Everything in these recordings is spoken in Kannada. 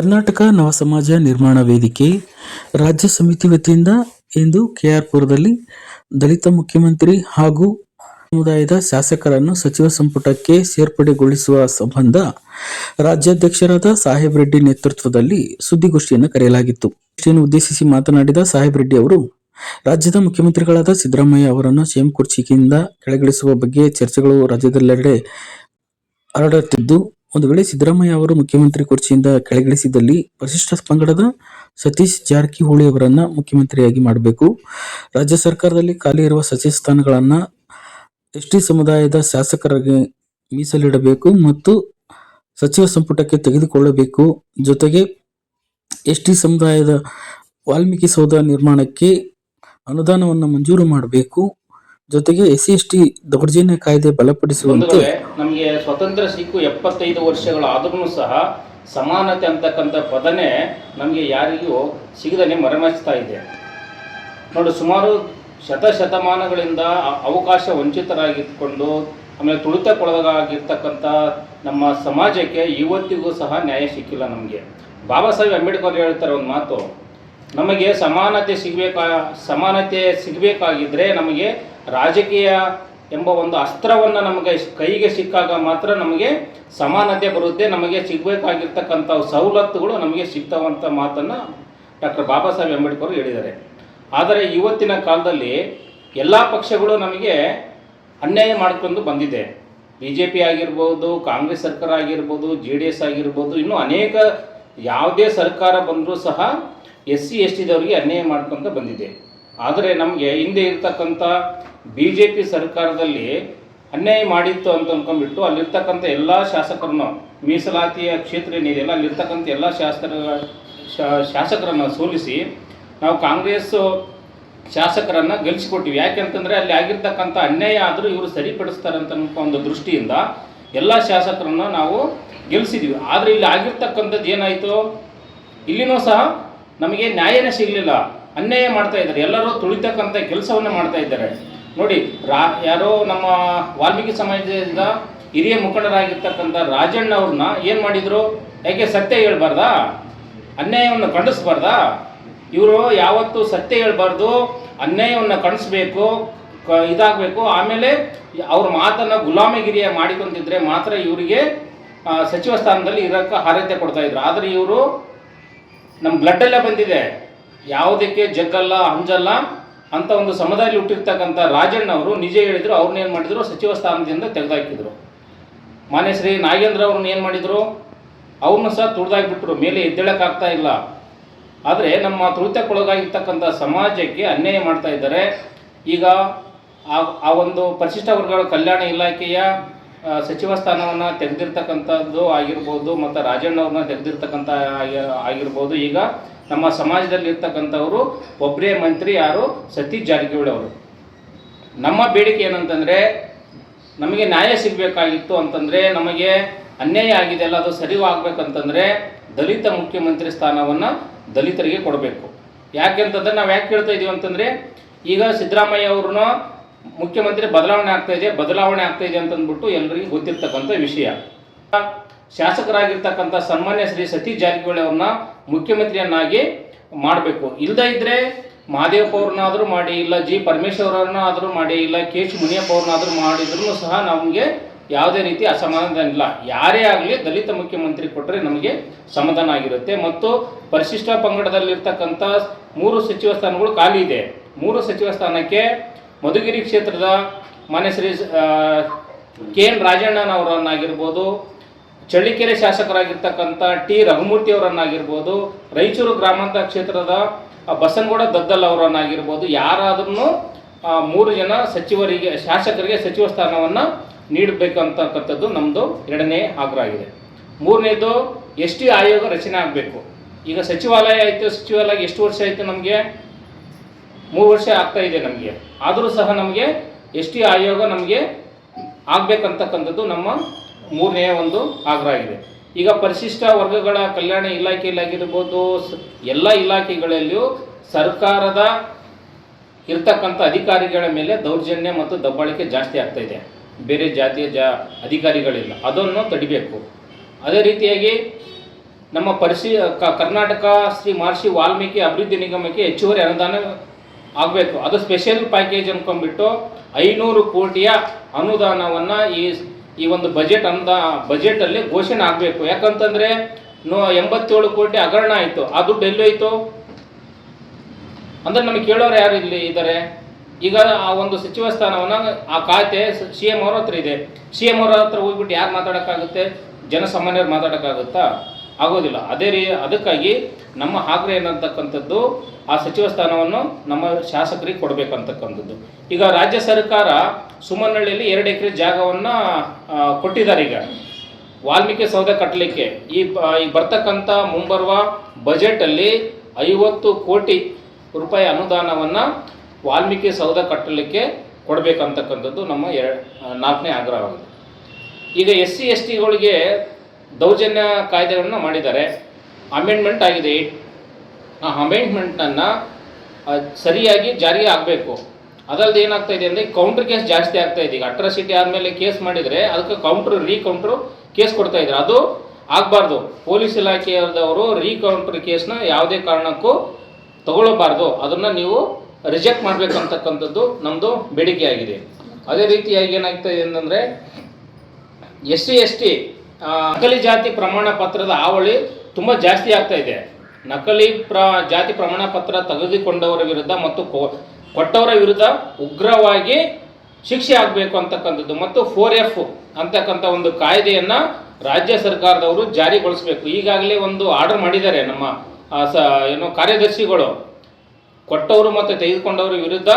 ಕರ್ನಾಟಕ ನವಸಮಾಜ ನಿರ್ಮಾಣ ವೇದಿಕೆ ರಾಜ್ಯ ಸಮಿತಿ ವತಿಯಿಂದ ಇಂದು ಕೆಆರ್ಪುರದಲ್ಲಿ ದಲಿತ ಮುಖ್ಯಮಂತ್ರಿ ಹಾಗೂ ಸಮುದಾಯದ ಶಾಸಕರನ್ನು ಸಚಿವ ಸಂಪುಟಕ್ಕೆ ಸೇರ್ಪಡೆಗೊಳಿಸುವ ಸಂಬಂಧ ರಾಜ್ಯಾಧ್ಯಕ್ಷರಾದ ಸಾಹೇಬ್ ರೆಡ್ಡಿ ನೇತೃತ್ವದಲ್ಲಿ ಸುದ್ದಿಗೋಷ್ಠಿಯನ್ನು ಕರೆಯಲಾಗಿತ್ತು. ಉದ್ದೇಶಿಸಿ ಮಾತನಾಡಿದ ಸಾಹೇಬ್ ರೆಡ್ಡಿ ಅವರು, ರಾಜ್ಯದ ಮುಖ್ಯಮಂತ್ರಿಗಳಾದ ಸಿದ್ದರಾಮಯ್ಯ ಅವರನ್ನು ಸೇಮ್ ಕುರ್ಚಿಯಿಂದ ಕೆಳಗಿಳಿಸುವ ಬಗ್ಗೆ ಚರ್ಚೆಗಳು ರಾಜ್ಯದೆಲ್ಲೆಡೆ ಹರಡುತ್ತಿದ್ದು ಒಂದು ವೇಳೆ ಸಿದ್ದರಾಮಯ್ಯ ಅವರು ಮುಖ್ಯಮಂತ್ರಿ ಕುರ್ಚಿಯಿಂದ ಕೆಳಗಿಳಿಸಿದಲ್ಲಿ ಪರಿಶಿಷ್ಟ ಪಂಗಡದ ಸತೀಶ್ ಜಾರಕಿಹೊಳಿ ಅವರನ್ನ ಮುಖ್ಯಮಂತ್ರಿಯಾಗಿ ಮಾಡಬೇಕು. ರಾಜ್ಯ ಸರ್ಕಾರದಲ್ಲಿ ಖಾಲಿ ಇರುವ ಸಚಿವ ಸ್ಥಾನಗಳನ್ನ ಎಸ್ಟಿ ಸಮುದಾಯದ ಶಾಸಕರಿಗೆ ಮೀಸಲಿಡಬೇಕು ಮತ್ತು ಸಚಿವ ಸಂಪುಟಕ್ಕೆ ತೆಗೆದುಕೊಳ್ಳಬೇಕು. ಜೊತೆಗೆ ಎಸ್ಟಿ ಸಮುದಾಯದ ವಾಲ್ಮೀಕಿ ಸೌಧ ನಿರ್ಮಾಣಕ್ಕೆ ಅನುದಾನವನ್ನು ಮಂಜೂರು ಮಾಡಬೇಕು. ಜೊತೆಗೆ ಎಸ್ ಸಿ ಎಸ್ ಟಿ ದೌರ್ಜನ್ಯ ಕಾಯ್ದೆ ಬಲಪಡಿಸುವಂತೆ ನಮಗೆ ಸ್ವತಂತ್ರ ಸಿಕ್ಕು ಎಪ್ಪತ್ತೈದು ವರ್ಷಗಳಾದ್ರೂ ಸಹ ಸಮಾನತೆ ಅಂತಕ್ಕಂಥ ಪದನೆ ನಮಗೆ ಯಾರಿಗೂ ಸಿಗದನೆ ಮರೆಮಾಚ್ತಾ ಇದೆ. ನೋಡಿ, ಸುಮಾರು ಶತಶತಮಾನಗಳಿಂದ ಅವಕಾಶ ವಂಚಿತರಾಗಿದ್ದುಕೊಂಡು ಆಮೇಲೆ ತುಳಿತಕ್ಕೊಳಗಾಗಿರ್ತಕ್ಕಂಥ ನಮ್ಮ ಸಮಾಜಕ್ಕೆ ಇವತ್ತಿಗೂ ಸಹ ನ್ಯಾಯ ಸಿಕ್ಕಿಲ್ಲ ನಮಗೆ. ಬಾಬಾ ಸಾಹೇಬ್ ಅಂಬೇಡ್ಕರ್ ಹೇಳ್ತಾರೆ ಒಂದು ಮಾತು, ನಮಗೆ ಸಮಾನತೆ ಸಿಗಬೇಕಾ ಸಮಾನತೆ ಸಿಗಬೇಕಾಗಿದ್ದರೆ ನಮಗೆ ರಾಜಕೀಯ ಎಂಬ ಒಂದು ಅಸ್ತ್ರವನ್ನು ನಮಗೆ ಕೈಗೆ ಸಿಕ್ಕಾಗ ಮಾತ್ರ ನಮಗೆ ಸಮಾನತೆ ಬರುತ್ತೆ, ನಮಗೆ ಸಿಗಬೇಕಾಗಿರ್ತಕ್ಕಂಥ ಸವಲತ್ತುಗಳು ನಮಗೆ ಸಿಗ್ತಾವಂಥ ಮಾತನ್ನು ಡಾಕ್ಟರ್ ಬಾಬಾ ಸಾಹೇಬ್ ಅಂಬೇಡ್ಕರ್ ಹೇಳಿದ್ದಾರೆ. ಆದರೆ ಇವತ್ತಿನ ಕಾಲದಲ್ಲಿ ಎಲ್ಲ ಪಕ್ಷಗಳು ನಮಗೆ ಅನ್ಯಾಯ ಮಾಡಿಕೊಂಡು ಬಂದಿದೆ. ಬಿ ಜೆ ಪಿ ಆಗಿರ್ಬೋದು, ಕಾಂಗ್ರೆಸ್ ಸರ್ಕಾರ ಆಗಿರ್ಬೋದು, ಜೆ ಡಿ ಎಸ್ ಆಗಿರ್ಬೋದು, ಇನ್ನೂ ಅನೇಕ ಯಾವುದೇ ಸರ್ಕಾರ ಬಂದರೂ ಸಹ ಎಸ್ ಸಿ, ಎಸ್ ಟಿದವರಿಗೆ ಅನ್ಯಾಯ ಮಾಡ್ಕೊಂತ ಬಂದಿದೆ. ಆದರೆ ನಮಗೆ ಹಿಂದೆ ಇರ್ತಕ್ಕಂಥ ಬಿ ಜೆ ಪಿ ಸರ್ಕಾರದಲ್ಲಿ ಅನ್ಯಾಯ ಮಾಡಿತ್ತು ಅಂತ ಅಂದ್ಕೊಂಡ್ಬಿಟ್ಟು ಅಲ್ಲಿರ್ತಕ್ಕಂಥ ಎಲ್ಲ ಶಾಸಕರನ್ನು ಮೀಸಲಾತಿಯ ಕ್ಷೇತ್ರ ಏನಿದೆಯಲ್ಲ, ಅಲ್ಲಿರ್ತಕ್ಕಂಥ ಎಲ್ಲ ಶಾಸಕರ ಶಾಸಕರನ್ನು ಸೋಲಿಸಿ ನಾವು ಕಾಂಗ್ರೆಸ್ ಶಾಸಕರನ್ನು ಗೆಲ್ಲಿಸಿಕೊಟ್ಟಿವಿ ಯಾಕೆಂತಂದರೆ ಅಲ್ಲಿ ಆಗಿರ್ತಕ್ಕಂಥ ಅನ್ಯಾಯ ಆದರೂ ಇವರು ಸರಿಪಡಿಸ್ತಾರೆ ಅಂತ ಒಂದು ದೃಷ್ಟಿಯಿಂದ ಎಲ್ಲ ಶಾಸಕರನ್ನು ನಾವು ಗೆಲ್ಲಿಸಿದ್ವಿ ಆದರೆ ಇಲ್ಲಿ ಆಗಿರ್ತಕ್ಕಂಥದ್ದು ಏನಾಯಿತು? ಇಲ್ಲಿನೂ ಸಹ ನಮಗೆ ನ್ಯಾಯನೇ ಸಿಗಲಿಲ್ಲ. ಅನ್ಯಾಯ ಮಾಡ್ತಾ ಇದ್ದಾರೆ. ಎಲ್ಲರೂ ತುಳಿತಕ್ಕಂಥ ಕೆಲಸವನ್ನು ಮಾಡ್ತಾ ಇದ್ದಾರೆ. ನೋಡಿ, ರಾ, ಯಾರೋ ನಮ್ಮ ವಾಲ್ಮೀಕಿ ಸಮಾಜದಿಂದ ಹಿರಿಯ ಮುಖಂಡರಾಗಿರ್ತಕ್ಕಂಥ ರಾಜಣ್ಣ ಅವ್ರನ್ನ ಏನು ಮಾಡಿದರು? ಯಾಕೆ ಸತ್ಯ ಹೇಳ್ಬಾರ್ದಾ? ಅನ್ಯಾಯವನ್ನು ಖಂಡಿಸ್ಬಾರ್ದಾ? ಇವರು ಯಾವತ್ತು ಸತ್ಯ ಹೇಳ್ಬಾರ್ದು, ಅನ್ಯಾಯವನ್ನು ಖಂಡಿಸ್ಬೇಕು ಇದಾಗಬೇಕು. ಆಮೇಲೆ ಅವ್ರ ಮಾತನ್ನು ಗುಲಾಮಗಿರಿಯ ಮಾಡಿಕೊಂತಿದ್ರೆ ಮಾತ್ರ ಇವರಿಗೆ ಸಚಿವ ಸ್ಥಾನದಲ್ಲಿ ಇರೋಕ್ಕೆ ಅರ್ಹತೆ ಕೊಡ್ತಾ ಇದ್ರು. ಆದರೆ ಇವರು ನಮ್ಮ ಬ್ಲಡ್ಡಲ್ಲೇ ಬಂದಿದೆ. ಯಾವುದಕ್ಕೆ ಜಗ್ಗಲ್ಲ, ಅಂಜಲ್ಲ ಅಂತ ಒಂದು ಸಮುದಾಯದಲ್ಲಿ ಹುಟ್ಟಿರ್ತಕ್ಕಂಥ ರಾಜಣ್ಣ ಅವರು ನಿಜ ಹೇಳಿದ್ರು ಅವ್ರನ್ನ ಏನು ಮಾಡಿದ್ರು? ಸಚಿವ ಸ್ಥಾನದಿಂದ ತೆಗೆದಾಕಿದ್ರು. ಮಾನ್ಯ ಶ್ರೀ ನಾಗೇಂದ್ರ ಅವ್ರನ್ನ ಏನು ಮಾಡಿದರು? ಅವ್ರನ್ನ ಸಹ ತುಳಿದಾಕ್ಬಿಟ್ರು ಮೇಲೆ ಎದ್ದೇಳಕ್ಕಾಗ್ತಾ ಇಲ್ಲ. ಆದರೆ ನಮ್ಮ ತುಳಿತಕ್ಕೊಳಗಾಗಿರ್ತಕ್ಕಂಥ ಸಮಾಜಕ್ಕೆ ಅನ್ಯಾಯ ಮಾಡ್ತಾ ಇದ್ದಾರೆ. ಈಗ ಆ ಒಂದು ಪರಿಶಿಷ್ಟ ವರ್ಗಗಳ ಕಲ್ಯಾಣ ಇಲಾಖೆಯ ಸಚಿವ ಸ್ಥಾನವನ್ನು ತೆಗೆದಿರ್ತಕ್ಕಂಥದ್ದು ಆಗಿರ್ಬೋದು, ಮತ್ತು ರಾಜಣ್ಣ ಅವ್ರನ್ನ ತೆಗೆದಿರ್ತಕ್ಕಂಥ ಆಗಿ- ಆಗಿರ್ಬೋದು. ಈಗ ನಮ್ಮ ಸಮಾಜದಲ್ಲಿ ಇರ್ತಕ್ಕಂಥವರು ಒಬ್ಬರೇ ಮಂತ್ರಿ ಯಾರು? ಸತೀಶ್ ಜಾರಕಿಹೊಳಿ ಅವರು. ನಮ್ಮ ಬೇಡಿಕೆ ಏನಂತಂದರೆ, ನಮಗೆ ನ್ಯಾಯ ಸಿಗಬೇಕಾಗಿತ್ತು ಅಂತಂದರೆ, ನಮಗೆ ಅನ್ಯಾಯ ಆಗಿದೆ ಅಲ್ಲ, ಅದು ಸರಿ ಆಗ್ಬೇಕಂತಂದರೆ ದಲಿತ ಮುಖ್ಯಮಂತ್ರಿ ಸ್ಥಾನವನ್ನು ದಲಿತರಿಗೆ ಕೊಡಬೇಕು. ಯಾಕೆಂತಂದ್ರೆ ನಾವು ಯಾಕೆ ಕೇಳ್ತಾ ಇದ್ದೀವಿ ಅಂತಂದರೆ, ಈಗ ಸಿದ್ದರಾಮಯ್ಯ ಅವ್ರನ್ನ ಮುಖ್ಯಮಂತ್ರಿ ಬದಲಾವಣೆ ಆಗ್ತಾ ಇದೆ, ಬದಲಾವಣೆ ಆಗ್ತಾ ಇದೆ ಅಂತಂದ್ಬಿಟ್ಟು ಎಲ್ಲರಿಗೂ ಗೊತ್ತಿರ್ತಕ್ಕಂಥ ವಿಷಯ. ಶಾಸಕರಾಗಿರ್ತಕ್ಕಂಥ ಸನ್ಮಾನ್ಯ ಶ್ರೀ ಸತೀಶ್ ಜಾರಕಿಹೊಳಿ ಅವ್ರನ್ನ ಮುಖ್ಯಮಂತ್ರಿಯನ್ನಾಗಿ ಮಾಡಬೇಕು. ಇಲ್ಲದೇ ಇದ್ದರೆ ಮಹಾದೇವಪ್ಪ ಅವ್ರನ್ನಾದರೂ ಮಾಡಿ, ಇಲ್ಲ ಜಿ ಪರಮೇಶ್ವರ್ ಅವ್ರನ್ನ ಆದರೂ ಮಾಡಿ, ಇಲ್ಲ ಕೆ ಎಚ್ ಮುನಿಯಪ್ಪ ಅವ್ರನ್ನಾದರೂ ಮಾಡಿದ್ರು ಸಹ ನಮಗೆ ಯಾವುದೇ ರೀತಿ ಅಸಮಾಧಾನ ಇಲ್ಲ. ಯಾರೇ ಆಗಲಿ ದಲಿತ ಮುಖ್ಯಮಂತ್ರಿ ಕೊಟ್ಟರೆ ನಮಗೆ ಸಮಾಧಾನ ಆಗಿರುತ್ತೆ. ಮತ್ತು ಪರಿಶಿಷ್ಟ ಪಂಗಡದಲ್ಲಿರ್ತಕ್ಕಂಥ ಮೂರು ಸಚಿವ ಸ್ಥಾನಗಳು ಖಾಲಿ ಇದೆ. ಮೂರು ಸಚಿವ ಸ್ಥಾನಕ್ಕೆ ಮಧುಗಿರಿ ಕ್ಷೇತ್ರದ ಮಾನ್ಯ ಶ್ರೀ ಕೆ ಎನ್ ರಾಜಣ್ಣನವರನ್ನಾಗಿರ್ಬೋದು ಚಳ್ಳಿಕೆರೆ ಶಾಸಕರಾಗಿರ್ತಕ್ಕಂಥ ಟಿ ರಘುಮೂರ್ತಿ ಅವರನ್ನಾಗಿರ್ಬೋದು, ರಾಯಚೂರು ಗ್ರಾಮಾಂತರ ಕ್ಷೇತ್ರದ ಬಸನಗೌಡ ದದ್ದಲ್ ಅವರನ್ನಾಗಿರ್ಬೋದು ಯಾರಾದ್ರೂ ಮೂರು ಜನ ಸಚಿವರಿಗೆ, ಶಾಸಕರಿಗೆ ಸಚಿವ ಸ್ಥಾನವನ್ನು ನೀಡಬೇಕಂತಕ್ಕಂಥದ್ದು ನಮ್ಮದು ಎರಡನೇ ಆಗ್ರಹ ಆಗಿದೆ. ಮೂರನೇದು, ಎಸ್ ಟಿ ಆಯೋಗ ರಚನೆ ಆಗಬೇಕು. ಈಗ ಸಚಿವಾಲಯ ಆಯಿತು ಸಚಿವಾಲಯ ಎಷ್ಟು ವರ್ಷ ಆಯಿತು ನಮಗೆ? ಮೂರು ವರ್ಷ ಆಗ್ತಾ ಇದೆ ನಮಗೆ. ಆದರೂ ಸಹ ನಮಗೆ ಎಸ್ ಟಿ ಆಯೋಗ ನಮಗೆ ಆಗಬೇಕಂತಕ್ಕಂಥದ್ದು ನಮ್ಮ ಮೂರನೇ ಒಂದು ಆಗ್ರಹ ಆಗಿದೆ. ಈಗ ಪರಿಶಿಷ್ಟ ವರ್ಗಗಳ ಕಲ್ಯಾಣ ಇಲಾಖೆಯಲ್ಲಾಗಿರ್ಬೋದು ಎಲ್ಲ ಇಲಾಖೆಗಳಲ್ಲಿಯೂ ಸರ್ಕಾರದ ಇರ್ತಕ್ಕಂಥ ಅಧಿಕಾರಿಗಳ ಮೇಲೆ ದೌರ್ಜನ್ಯ ಮತ್ತು ದಬ್ಬಾಳಿಕೆ ಜಾಸ್ತಿ ಆಗ್ತಾ ಇದೆ. ಬೇರೆ ಜಾತಿಯ ಜಾ, ಅಧಿಕಾರಿಗಳಿಲ್ಲ. ಅದನ್ನು ತಡಿಬೇಕು. ಅದೇ ರೀತಿಯಾಗಿ ನಮ್ಮ ಪರಿಶಿ ಕರ್ನಾಟಕ ಶ್ರೀ ಮಹರ್ಷಿ ವಾಲ್ಮೀಕಿ ಅಭಿವೃದ್ಧಿ ನಿಗಮಕ್ಕೆ ಹೆಚ್ಚುವರಿ ಅನುದಾನ ಆಗಬೇಕು. ಅದು ಸ್ಪೆಷಲ್ ಪ್ಯಾಕೇಜ್ ಅಂದ್ಕೊಂಡ್ಬಿಟ್ಟು ಐನೂರು ಕೋಟಿಯ ಅನುದಾನವನ್ನು ಈ ಈ ಒಂದು ಬಜೆಟ್ ಅಂದ ಬಜೆಟಲ್ಲಿ ಘೋಷಣೆ ಆಗಬೇಕು. ಯಾಕಂತಂದರೆ, ನೋ, ಎಂಬತ್ತೇಳು ಕೋಟಿ ಹಗರಣ ಆಯಿತು. ಆ ದುಡ್ಡು ಎಲ್ಲಿ ಅಂದರೆ ಅಂದ್ರೆ ನಮಗೆ ಕೇಳೋರು ಯಾರು ಇಲ್ಲಿ ಇದ್ದಾರೆ ಈಗ ಆ ಒಂದು ಸಚಿವ ಸ್ಥಾನವನ್ನು, ಆ ಖಾತೆ ಸಿ ಎಂ ಅವ್ರ ಹತ್ರ ಇದೆ. ಸಿ ಎಂ ಅವ್ರ ಹತ್ರ ಹೋಗ್ಬಿಟ್ಟು ಯಾರು ಮಾತಾಡೋಕ್ಕಾಗುತ್ತೆ? ಜನಸಾಮಾನ್ಯರು ಮಾತಾಡೋಕ್ಕಾಗುತ್ತಾ? ಆಗೋದಿಲ್ಲ. ಅದೇ ರೀ, ಅದಕ್ಕಾಗಿ ನಮ್ಮ ಆಗ್ರಹ ಏನಂತಕ್ಕಂಥದ್ದು, ಆ ಸಚಿವ ಸ್ಥಾನವನ್ನು ನಮ್ಮ ಶಾಸಕರಿಗೆ ಕೊಡಬೇಕಂತಕ್ಕಂಥದ್ದು. ಈಗ ರಾಜ್ಯ ಸರ್ಕಾರ ಸುಮನಹಳ್ಳಿಯಲ್ಲಿ ಎರಡು ಎಕರೆ ಜಾಗವನ್ನು ಕೊಟ್ಟಿದ್ದಾರೆ ಈಗ. ವಾಲ್ಮೀಕಿ ಸೌಧ ಕಟ್ಟಲಿಕ್ಕೆ. ಈ ಈಗ ಬರ್ತಕ್ಕಂಥ ಮುಂಬರುವ ಬಜೆಟಲ್ಲಿ ಐವತ್ತು ಕೋಟಿ ರೂಪಾಯಿ ಅನುದಾನವನ್ನು ವಾಲ್ಮೀಕಿ ಸೌಧ ಕಟ್ಟಲಿಕ್ಕೆ ಕೊಡಬೇಕಂತಕ್ಕಂಥದ್ದು ನಮ್ಮ ಎರಡು ನಾಲ್ಕನೇ ಆಗ್ರಹವಾಗಿದೆ. ಈಗ ಎಸ್ ಸಿ ಎಸ್ ಟಿಗಳಿಗೆ ದೌರ್ಜನ್ಯ ಕಾಯ್ದೆಗಳನ್ನು ಮಾಡಿದ್ದಾರೆ. ಅಮೆಂಡ್ಮೆಂಟ್ ಆಗಿದೆ. ಆ ಅಮೆಂಡ್ಮೆಂಟನ್ನು ಸರಿಯಾಗಿ ಜಾರಿಗೆ ಆಗಬೇಕು. ಅದಲ್ಲದೆ ಏನಾಗ್ತಾ ಇದೆ ಅಂದರೆ ಕೌಂಟ್ರ್ ಕೇಸ್ ಜಾಸ್ತಿ ಆಗ್ತಾ ಇದೆ. ಈಗ ಅಟ್ರಾಸಿಟಿ ಆದಮೇಲೆ ಕೇಸ್ ಮಾಡಿದರೆ, ಅದಕ್ಕೆ ಕೌಂಟ್ರ್ ರೀಕೌಂಟ್ರು ಕೇಸ್ ಕೊಡ್ತಾ ಇದ್ದಾರೆ. ಅದು ಆಗಬಾರ್ದು. ಪೊಲೀಸ್ ಇಲಾಖೆಯವರು ರೀಕೌಂಟ್ರ್ ಕೇಸ್ನ ಯಾವುದೇ ಕಾರಣಕ್ಕೂ ತಗೊಳ್ಳಬಾರ್ದು. ಅದನ್ನು ನೀವು ರಿಜೆಕ್ಟ್ ಮಾಡಬೇಕಂತಕ್ಕಂಥದ್ದು ನಮ್ಮದು ಬೇಡಿಕೆ ಆಗಿದೆ ಅದೇ ರೀತಿಯಾಗಿ ಏನಾಗ್ತಾ ಇದೆ ಅಂತಂದರೆ ಎಸ್ ಸಿ ಎಸ್ ಟಿ ನಕಲಿ ಜಾತಿ ಪ್ರಮಾಣ ಪತ್ರದ ಹಾವಳಿ ತುಂಬ ಜಾಸ್ತಿ ಆಗ್ತಾ ಇದೆ. ನಕಲಿ ಪ್ರ, ಜಾತಿ ಪ್ರಮಾಣ ಪತ್ರ ತೆಗೆದುಕೊಂಡವರ ವಿರುದ್ಧ ಮತ್ತು ಕೊಟ್ಟವರ ವಿರುದ್ಧ ಉಗ್ರವಾಗಿ ಶಿಕ್ಷೆ ಆಗಬೇಕು ಅಂತಕ್ಕಂಥದ್ದು ಮತ್ತು ಫೋರ್ ಎಫ್ ಅಂತಕ್ಕಂಥ ಒಂದು ಕಾಯ್ದೆಯನ್ನು ರಾಜ್ಯ ಸರ್ಕಾರದವರು ಜಾರಿಗೊಳಿಸಬೇಕು. ಈಗಾಗಲೇ ಒಂದು ಆರ್ಡರ್ ಮಾಡಿದ್ದಾರೆ ನಮ್ಮ ಸ, ಏನು ಕಾರ್ಯದರ್ಶಿಗಳು. ಕೊಟ್ಟವರು ಮತ್ತು ತೆಗೆದುಕೊಂಡವರ ವಿರುದ್ಧ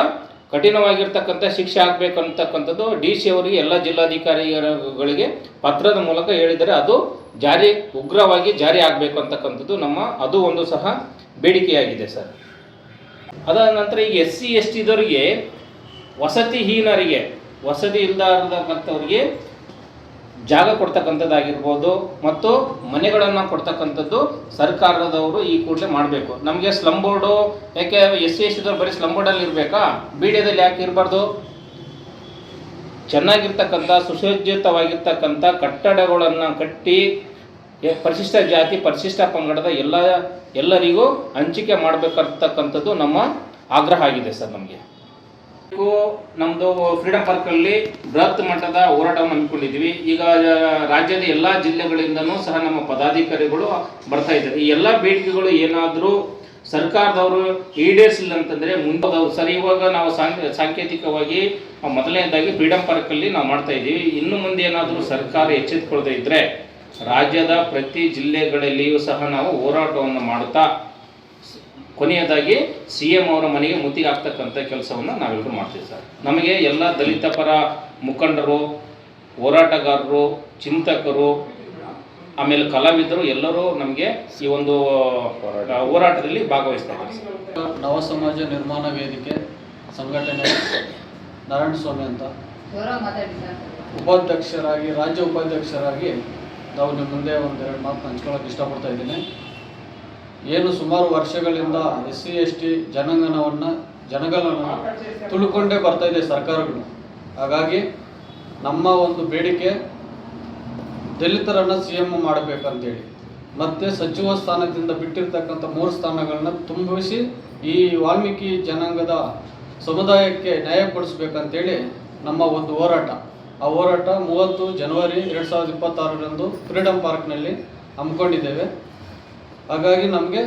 ಕಠಿಣವಾಗಿರ್ತಕ್ಕಂಥ ಶಿಕ್ಷೆ ಆಗಬೇಕು ಅಂತಕ್ಕಂಥದ್ದು ಡಿ ಸಿ ಅವರಿಗೆ, ಎಲ್ಲ ಜಿಲ್ಲಾಧಿಕಾರಿಗಳಿಗೆ ಪತ್ರದ ಮೂಲಕ ಹೇಳಿದರೆ ಅದು ಜಾರಿ, ಉಗ್ರವಾಗಿ ಜಾರಿ ಆಗಬೇಕು ಅಂತಕ್ಕಂಥದ್ದು ನಮ್ಮ, ಅದು ಒಂದು ಸಹ ಬೇಡಿಕೆಯಾಗಿದೆ ಸರ್. ಅದಾದ ನಂತರ ಈಗ ಎಸ್ ಸಿ ಎಸ್ ಟಿದವರಿಗೆ, ವಸತಿಹೀನರಿಗೆ, ವಸತಿ ಇಲ್ದಾರದಕ್ಕಂಥವ್ರಿಗೆ ಜಾಗ ಕೊಡ್ತಕ್ಕಂಥದ್ದಾಗಿರ್ಬೋದು ಮತ್ತು ಮನೆಗಳನ್ನು ಕೊಡ್ತಕ್ಕಂಥದ್ದು ಸರ್ಕಾರದವರು ಈ ಕೂಡಲೇ ಮಾಡಬೇಕು. ನಮಗೆ ಸ್ಲಮ್ ಬೋರ್ಡು ಯಾಕೆ ಎಸ್ ಸಿ ಎಸ್ ಟಿದವ್ರು ಬರೀ ಸ್ಲಮ್ ಬೋರ್ಡಲ್ಲಿ ಇರಬೇಕಾ? ಬೀಡಿಯಾದಲ್ಲಿ ಯಾಕೆ ಇರಬಾರ್ದು? ಚೆನ್ನಾಗಿರ್ತಕ್ಕಂಥ ಸುಸಜ್ಜಿತವಾಗಿರ್ತಕ್ಕಂಥ ಕಟ್ಟಡಗಳನ್ನು ಕಟ್ಟಿ ಪರಿಶಿಷ್ಟ ಜಾತಿ, ಪರಿಶಿಷ್ಟ ಪಂಗಡದ ಎಲ್ಲ, ಎಲ್ಲರಿಗೂ ಹಂಚಿಕೆ ಮಾಡಬೇಕಂತಕ್ಕಂಥದ್ದು ನಮ್ಮ ಆಗ್ರಹ ಆಗಿದೆ ಸರ್ ನಮಗೆ. ನಮ್ಮದು ಫ್ರೀಡಮ್ ಪಾರ್ಕಲ್ಲಿ ಬೃಹತ್ ಮಟ್ಟದ ಹೋರಾಟವನ್ನು ಹಮ್ಮಿಕೊಂಡಿದ್ವಿ ಈಗ ರಾಜ್ಯದ ಎಲ್ಲ ಜಿಲ್ಲೆಗಳಿಂದನೂ ಸಹ ನಮ್ಮ ಪದಾಧಿಕಾರಿಗಳು ಬರ್ತಾ ಇದ್ದಾರೆ. ಈ ಎಲ್ಲ ಬೇಡಿಕೆಗಳು ಏನಾದರೂ ಸರ್ಕಾರದವರು ಈಡೇರಿಸಿಲ್ಲ ಅಂತಂದರೆ ಮುಂದೆ ಸರ್, ಇವಾಗ ನಾವು ಸಾಂಕ್, ಸಾಂಕೇತಿಕವಾಗಿ ಮೊದಲನೇದಾಗಿ ಫ್ರೀಡಮ್ ಪಾರ್ಕಲ್ಲಿ ನಾವು ಮಾಡ್ತಾ ಇದ್ದೀವಿ. ಇನ್ನು ಮುಂದೆ ಏನಾದರೂ ಸರ್ಕಾರ ಎಚ್ಚೆತ್ತುಕೊಳ್ಳದೆ ಇದ್ದರೆ ರಾಜ್ಯದ ಪ್ರತಿ ಜಿಲ್ಲೆಗಳಲ್ಲಿಯೂ ಸಹ ನಾವು ಹೋರಾಟವನ್ನು ಮಾಡುತ್ತಾ ಕೊನೆಯದಾಗಿ ಸಿ ಎಂ ಅವರ ಮನೆಗೆ ಮುತ್ತಿಗೆ ಹಾಕ್ತಕ್ಕಂಥ ಕೆಲಸವನ್ನು ನಾವೆಲ್ಲರೂ ಮಾಡ್ತೀವಿ ಸರ್. ನಮಗೆ ಎಲ್ಲ ದಲಿತ ಪರ ಮುಖಂಡರು ಹೋರಾಟಗಾರರು ಚಿಂತಕರು ಆಮೇಲೆ ಕಲಾವಿದರು ಎಲ್ಲರೂ ನಮಗೆ ಈ ಒಂದು ಹೋರಾಟದಲ್ಲಿ ಭಾಗವಹಿಸ್ತಾ ಇದ್ದಾರೆ ಸರ್. ನವ ಸಮಾಜ ನಿರ್ಮಾಣ ವೇದಿಕೆ ಸಂಘಟನೆ ನಾರಾಯಣ ಸ್ವಾಮಿ ಅಂತ. ಉಪಾಧ್ಯಕ್ಷರಾಗಿ ರಾಜ್ಯ ಉಪಾಧ್ಯಕ್ಷರಾಗಿ ನಾವು ನಿಮ್ಮ ಮುಂದೆ ಒಂದೆರಡು ಮಾತು ಹಂಚ್ಕೊಳ್ಳೋಕೆ ಇಷ್ಟಪಡ್ತಾ ಇದ್ದೀನಿ. ಏನು ಸುಮಾರು ವರ್ಷಗಳಿಂದ ಎಸ್ ಸಿ ಎಸ್ ಟಿ ಜನಾಂಗನವನ್ನು ಜನಗಳನ್ನು ತುಳ್ಕೊಂಡೇ ಬರ್ತಾ ಇದೆ ಸರ್ಕಾರಗಳು. ಹಾಗಾಗಿ ನಮ್ಮ ಒಂದು ಬೇಡಿಕೆ ದಲಿತರನ್ನು ಸಿ ಎಂ ಮಾಡಬೇಕಂತೇಳಿ. ಮತ್ತು ಸಚಿವ ಸ್ಥಾನದಿಂದ ಬಿಟ್ಟಿರ್ತಕ್ಕಂಥ ಮೂರು ಸ್ಥಾನಗಳನ್ನ ತುಂಬಿಸಿ ಈ ವಾಲ್ಮೀಕಿ ಜನಾಂಗದ ಸಮುದಾಯಕ್ಕೆ ನ್ಯಾಯ ಕೊಡಿಸ್ಬೇಕಂತೇಳಿ ನಮ್ಮ ಒಂದು ಹೋರಾಟ. ಆ ಹೋರಾಟ ಮೂವತ್ತು ಜನವರಿ ಎರಡು ಸಾವಿರದ ಇಪ್ಪತ್ತಾರರಂದು ಫ್ರೀಡಮ್ ಪಾರ್ಕ್ನಲ್ಲಿ ಹಮ್ಮಿಕೊಂಡಿದ್ದೇವೆ. ಹಾಗಾಗಿ ನಮಗೆ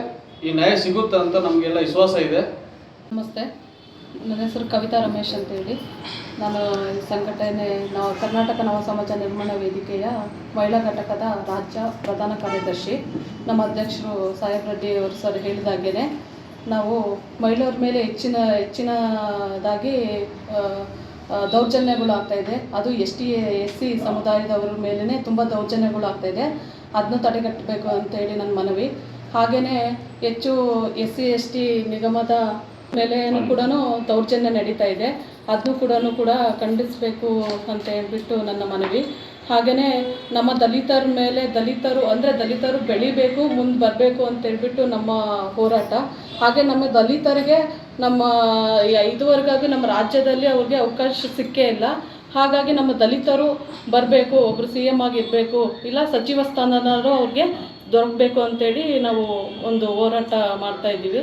ಈ ನ್ಯಾಯ ಸಿಗುತ್ತೆ ಅಂತ ನಮಗೆಲ್ಲ ವಿಶ್ವಾಸ ಇದೆ. ನಮಸ್ತೆ. ನನ್ನ ಹೆಸರು ಕವಿತಾ ರಮೇಶ್ ಅಂತೇಳಿ ನಾನು ಸಂಘಟನೆ, ನಾವು ಕರ್ನಾಟಕ ನವ ಸಮಾಜ ನಿರ್ಮಾಣ ವೇದಿಕೆಯ ಮಹಿಳಾ ಘಟಕದ ರಾಜ್ಯ ಪ್ರಧಾನ ಕಾರ್ಯದರ್ಶಿ. ನಮ್ಮ ಅಧ್ಯಕ್ಷರು ಸಾಹೇಬ್ ರೆಡ್ಡಿ ಅವರು ಸರ್ ಹೇಳಿದಾಗೇ ನಾವು ಮಹಿಳೆಯರ ಮೇಲೆ ಹೆಚ್ಚಿನ, ಹೆಚ್ಚಿನದಾಗಿ ದೌರ್ಜನ್ಯಗಳು ಆಗ್ತಾ ಇದೆ. ಅದು ಎಸ್ ಟಿ ಎಸ್ ಸಿ ಸಮುದಾಯದವರ ಮೇಲೇ ತುಂಬ ದೌರ್ಜನ್ಯಗಳು ಆಗ್ತಾ ಇದೆ. ಅದನ್ನು ತಡೆಗಟ್ಟಬೇಕು ಅಂತೇಳಿ ನನ್ನ ಮನವಿ. ಹಾಗೆಯೇ ಹೆಚ್ಚು ಎಸ್ ಸಿ ಎಸ್ ಟಿ ನಿಗಮದ ಮೇಲೆಯೂ ಕೂಡ ದೌರ್ಜನ್ಯ ನಡೀತಾ ಇದೆ. ಅದನ್ನು ಕೂಡ ಕೂಡ ಖಂಡಿಸಬೇಕು ಅಂತ ಹೇಳ್ಬಿಟ್ಟು ನನ್ನ ಮನವಿ. ಹಾಗೆಯೇ ನಮ್ಮ ದಲಿತರ ಮೇಲೆ ದಲಿತರು ಅಂದರೆ ದಲಿತರು ಬೆಳಿಬೇಕು ಮುಂದೆ ಬರಬೇಕು ಅಂತ ಹೇಳ್ಬಿಟ್ಟು ನಮ್ಮ ಹೋರಾಟ. ಹಾಗೆ ನಮ್ಮ ದಲಿತರಿಗೆ ನಮ್ಮ ಇದುವರೆಗಾಗಿ ನಮ್ಮ ರಾಜ್ಯದಲ್ಲಿ ಅವ್ರಿಗೆ ಅವಕಾಶ ಸಿಕ್ಕೇ ಇಲ್ಲ. ಹಾಗಾಗಿ ನಮ್ಮ ದಲಿತರು ಬರಬೇಕು ಒಬ್ಬರು ಸಿ ಎಂ ಆಗಿರಬೇಕು ಇಲ್ಲ ಸಚಿವ ಸ್ಥಾನನಾದ್ರು ಅವ್ರಿಗೆ ದೊರಕಬೇಕು ಅಂತೇಳಿ ನಾವು ಒಂದು ಹೋರಾಟ ಮಾಡ್ತಾ ಇದ್ದೀವಿ.